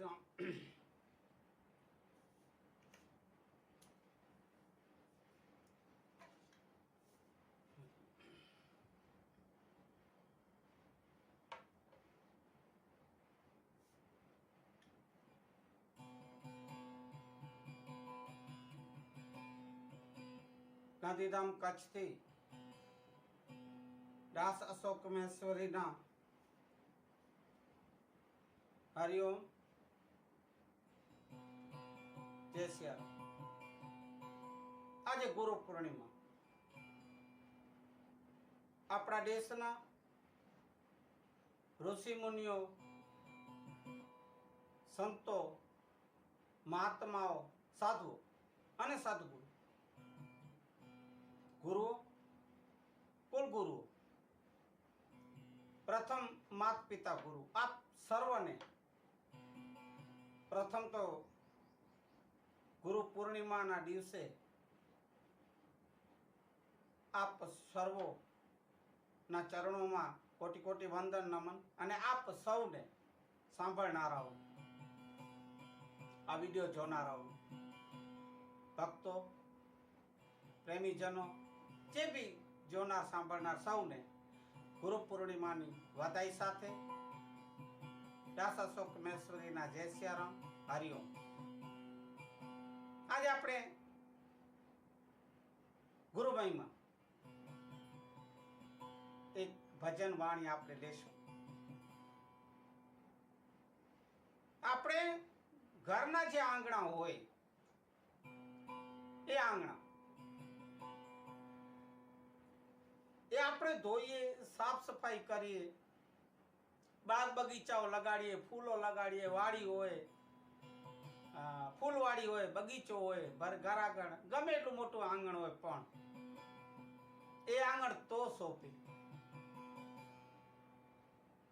રામ ગાંધીધામ કચ્છથી દાસ અશોક મહેશ્વરીના હરિઓમ જય આજે ગુરુ પૂર્ણિમા. આપણા દેશના ઋષિ મુનિઓ, સંતો, મહાત્માઓ, સાધુઓ અને સદગુરુ ગુરુઓ કુલગુરુઓ પ્રથમ માત પિતા ગુરુ. આપ સર્વને પ્રથમ તો ગુરુ પૂર્ણિમાના દિવસે આપ સર્વોના ચરણોમાં કોટી કોટી વંદન નમન અને આપ સૌને સાંભળનારાઓ. આ વીડિયો જોનારાઓ, ભક્તો, પ્રેમીજનો, જે બી જોનાર, સાંભળનાર સૌને ગુરુ પૂર્ણિમાની વધાઈ સાથે. દાસ અશોક મહેશ્વરીના જય સિયારામ. હરિઓમ આજે આપણે ગુરુભાઈમાં એક ભજન વાણી આપણે લેશું. આપણે ઘરના જે આંગણા હોય, એ આંગણા, એ આપણે ધોઈએ, સાફ સફાઈ કરીએ, બાગ બગીચાઓ લગાડીએ, ફૂલો લગાડીએ, વાડી હોય ફૂલવાડી હોય, બગીચો હોય, ભર ઘર ગમે એટલું મોટું આંગણ હોય પણ એ આંગણ તો સોંપી.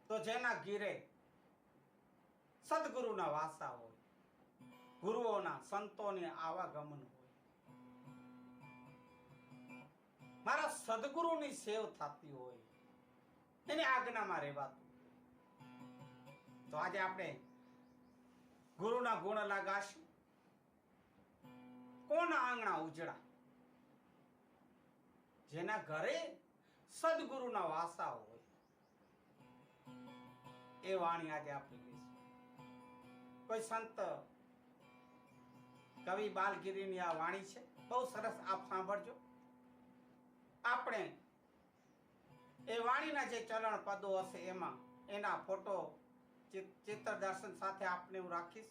તો જેના ઘીરે સદગુરુના વાસા હોય, ગુરુઓના સંતોને આવાગમન હોય. મારા સદગુરુની સેવ થતી હોય, એની આજ્ઞામાં રહેવાતું તો આજે આપણે ગુરુના ગુણ લગાશું. કોના આંગણા ઉજળા? જેના ઘરે સદગુરુના વાસા હોય. એ વાણી આજે આપી ગઈ છે. કોઈ સંત, કવિ બાલગીરીની આ વાણી છે, બહુ સરસ આપ સાંભળજો. આપણે એ વાણીના જે ચલણ પદો હશે એમાં એના ફોટો ચિત્ર દર્શન સાથે આપને હું રાખીશ.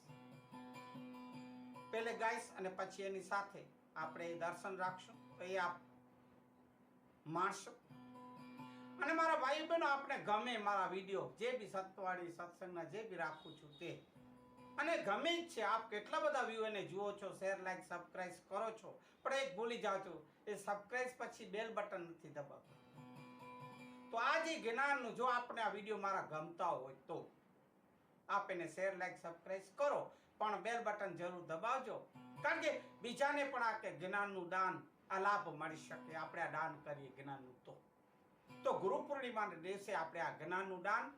પેલે ગાઈશ અને પછી એની સાથે આપણે એ દર્શન રાખશું. તો એ આપ માણશો. અને મારા ભાઈ બહેનો આપણે ગમે મારા વીડિયો, જે બી સત્વાળી સત્સંગના જે બી રાખું છું તે. અને ગમે જ છે, આપ કેટલા બધા વ્યૂ એને જુઓ છો શેર લાઈક સબસ્ક્રાઇબ કરો છો. પણ એક ભૂલી જાઓ છો, એ સબસ્ક્રાઇબ પછી બેલ બટન નથી દબાવતું. તો આ જે જ્ઞાનનું, જો આપણે આ વીડિયો મારા ગમતા હોય તો. આપ એને શેર લાઈક સબસ્ક્રાઇબ કરો. પણ બેલ બટન જરૂર દબાવજો. કારણ કે બીજાને પણ આ કે જ્ઞાનનું દાન, આ લાભ મળી શકે. આપણે આ દાન કરીએ જ્ઞાનનું તો. તો ગુરુ પૂર્ણિમાના દિવસે આપણે આ જ્ઞાનનું દાન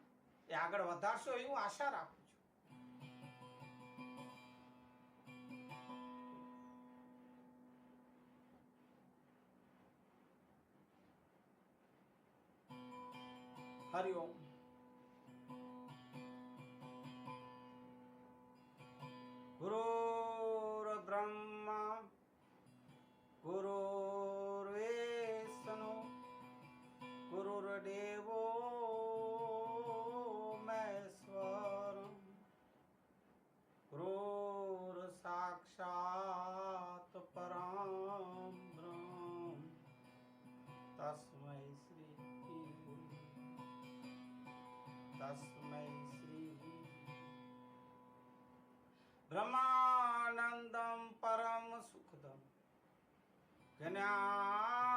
એ આગળ વધારશો એવું આશા રાખું છું. હરિઓમ तस्मै श्रीः ब्रह्मानन्दं परं सुखदं। ज्ञानमूर्तिमं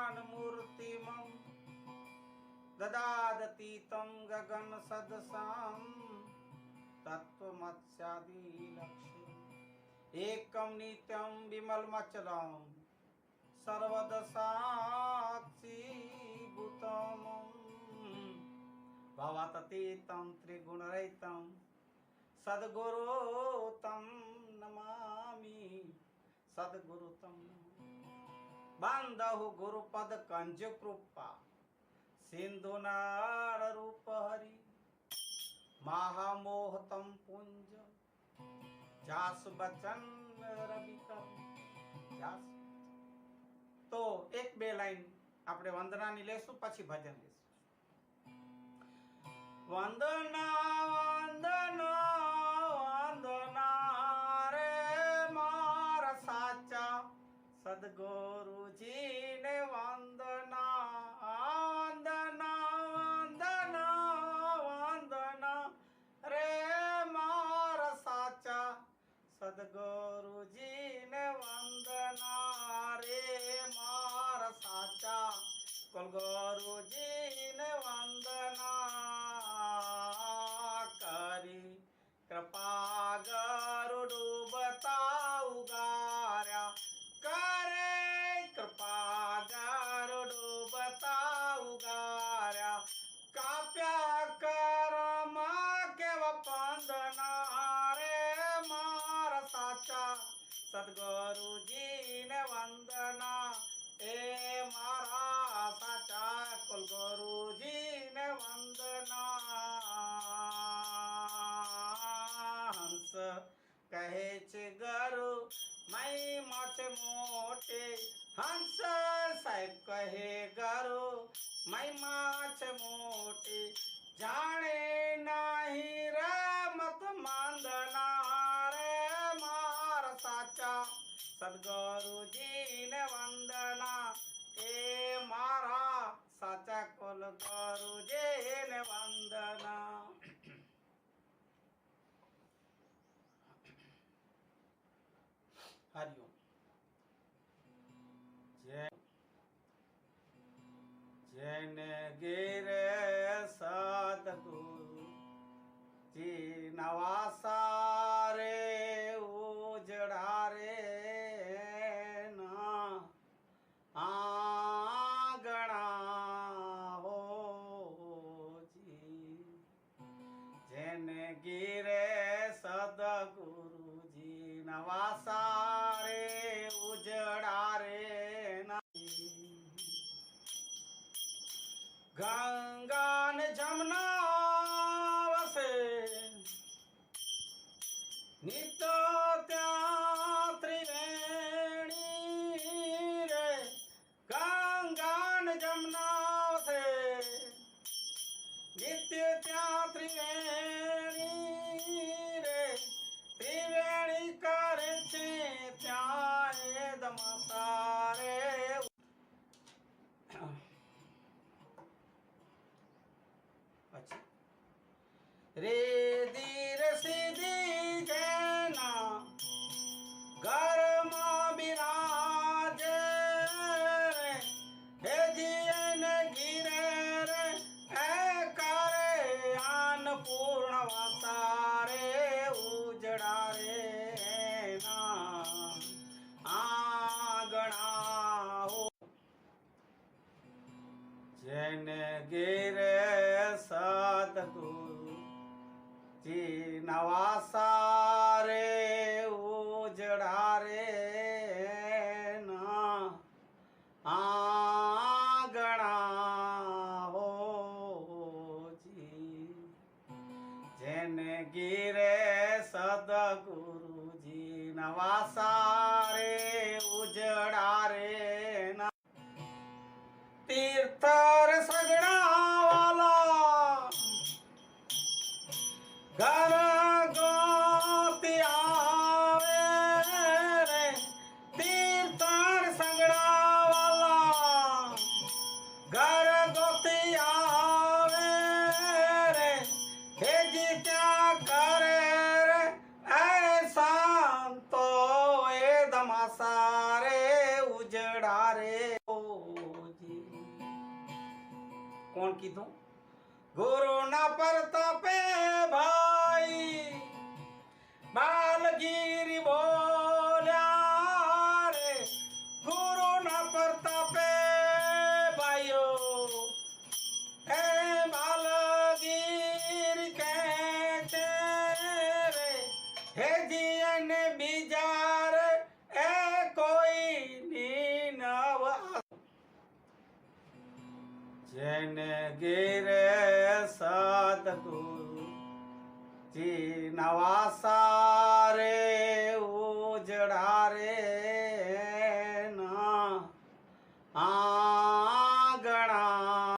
ददादतीतं गगनसदसां तत्त्वमत्स्यादि एकं नित्यं विमलमचलं सर्वदशा మతతీతం త్రిగుణరహితం సద్గురు తం నమామి సద్గురు తం బాంధవు గురుపద కంజ కృప సింధు నార రూప హరి మహామోహతం పుంజ જાસ બચન રવિકર જાસ તો એક બે લાઈન આપણે વંદનાની લેશું પછી ભજન લેશું વંદના સદગુરુજીને વંદના. એ મારા સાચા કુલગુરુજીને વંદના. હંસ કહે છે ગરુ, મય મચ મોટે. હંસ સાહેબ કહે ગરુ, મય માછ મોટે. જાણે નહીં રમત માંદના. સદગુરુજીને વંદના. એ મારા સાચા કુલ ગુરુજીને વંદના. હરિઓમ જય. જેને ગીરે સદગુરુ જી નવાસા ગીરે સદગુરુજી નવાસા રે ઉજડા રે ગંગા ને જમના વસે નિત્ય પછી. રે apertar. કોણ કીધું? ગુરુના પરતાપે ભાઈ. બાલગીરી જેને ગીરે સદગુરુ જી નવાસા રે ઉજડા રે